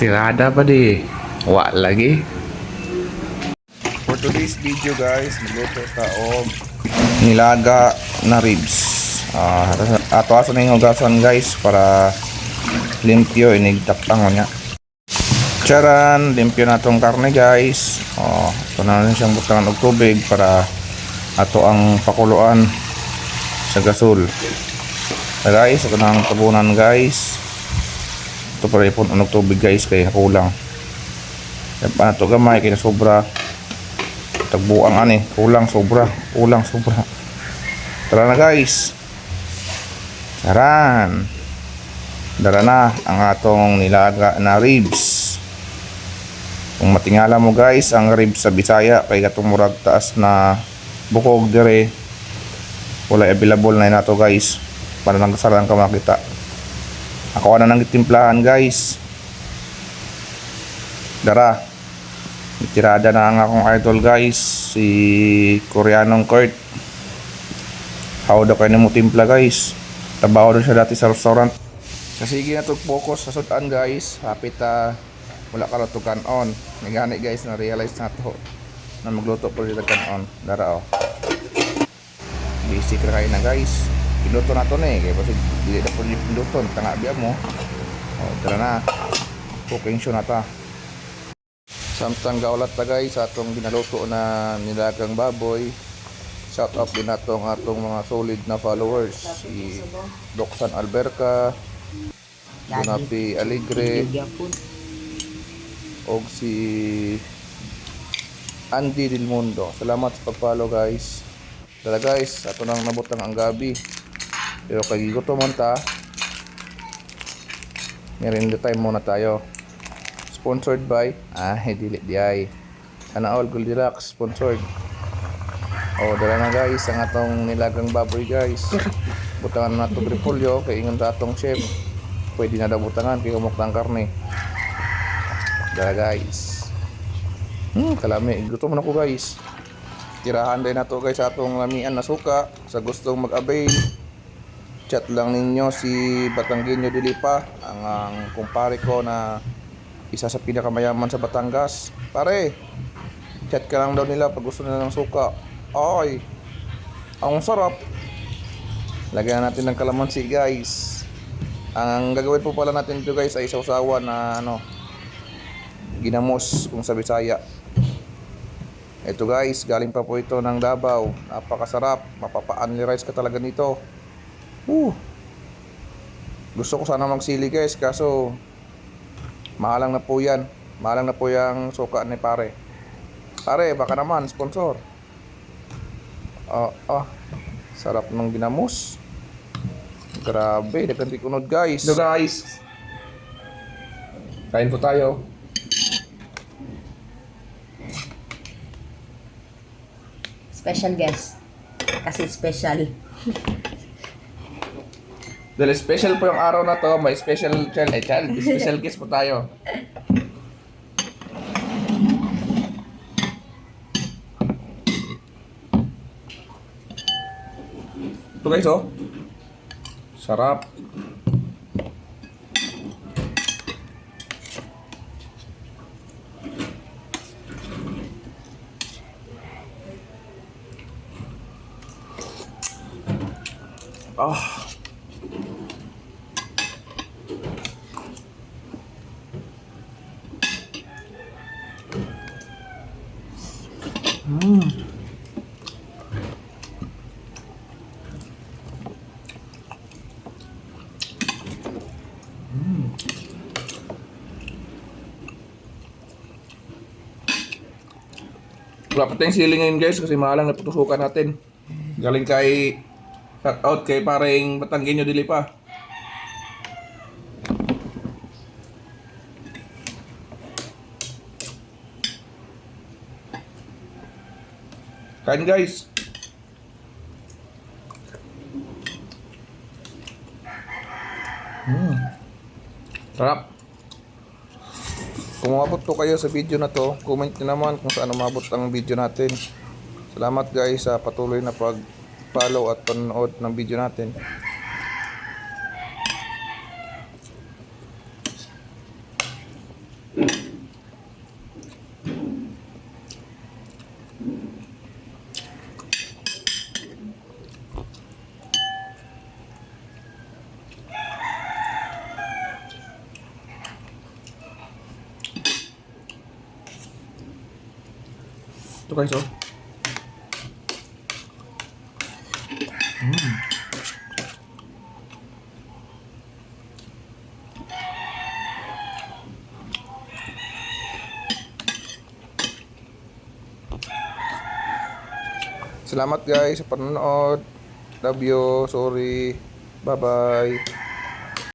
Tirada pa di. Wa lagi. For today's video guys, magluto ta og nilaga na ribs. Ah, ato aso na yung hugasan guys para limpyo inigtapang niya. Charan, limpyo na tong karne guys. Oh, ito na rin siyang butangan og tubig para ato ang pakuluan sa gasol. So guys, ito na ang tabunan guys. Ito para ipon unog tubig guys kay kulang. Pa na to gamay kay sobra. Tagbuang ani, kulang sobra, kulang sobra. Tara na guys. Taran. Dara na ang atong nilaga na ribs. Kung matingala mo guys, ang ribs sa Bisaya kay katong murag taas na bukog dire. Wala available na nato guys. Para lang kasalan ka makita. Ako na nang timplahan guys. Dara. Tirada na ang akong idol guys. Si Koreanong Kurt. How daw kayo mo timpla guys. Trabaho rin siya dati sa restaurant. Kasi sige na focus sa sudan guys. Hapit ah wala ka to on. May gani guys na realize na to na magluto po dito on. Dara oh. Basic ra kayo na guys. Piloto na to na eh. Kaya kasi dili na po piloto. Tanga biya mo. O, tara na. Cooking show na ta. Samtang gaulat ta guys atong ginaluto na nilagang baboy. Shout out din natong atong mga solid na followers. Si Doksan Alberca, Donapi Aligre, og si Andy Del Mundo. Salamat sa pag-follow guys. Dala guys, ato nang nabutang ang gabi. Pero kay gutom man ta. Meron time muna tayo. Sponsored by ah, dili di ay. Sana all Goldilocks sponsored. Oh, dala na guys ang atong nilagang baboy guys. Butangan na to repolyo kay ingon ta atong chef. Pwede na daw butangan kay umok ng karne. Dala guys. Hmm, kalami. Gutom na ko guys. Tirahan din na to guys atong lamian na suka. Sa gustong mag-avail, chat lang ninyo si Batanggenyo Dilipa, ang, ang kumpare ko na isa sa pinakamayaman sa Batangas. Pare, chat ka lang daw nila pag gusto nila ng suka. Ay, ang sarap. Lagyan na natin ng kalamansi guys. Ang gagawin po pala natin dito guys ay sausawan na ano, ginamos kung sa Bisaya. Ito guys, galing pa po ito ng Davao. Napakasarap. Mapapa-only rice ka talaga nito. Woo! Gusto ko sana magsili guys, kaso mahalang na po yan. Mahalang na po yung suka ni pare. Pare, baka naman, sponsor. Ah, ah. Sarap ng ginamos. Grabe, nagkanti kunod guys. So guys, kain po tayo. Special guest. Kasi special. Dahil special po yung araw na to, may special child, eh child, special guest po tayo. Ito guys oh. Sarap. Ah. Wala pa tayong sili ngayon guys kasi mahalang na putusukan natin. Galing kay shout out kay paring Batanggenyo Dilipa. Kain guys. Mm. Sarap. Kung umabot po kayo sa video na to, comment nyo naman kung saan umabot ang video natin. Salamat guys sa patuloy na pag-follow at panonood ng video natin. Ito guys, oh. Salamat guys sa panonood. Love you. Sorry. Bye-bye.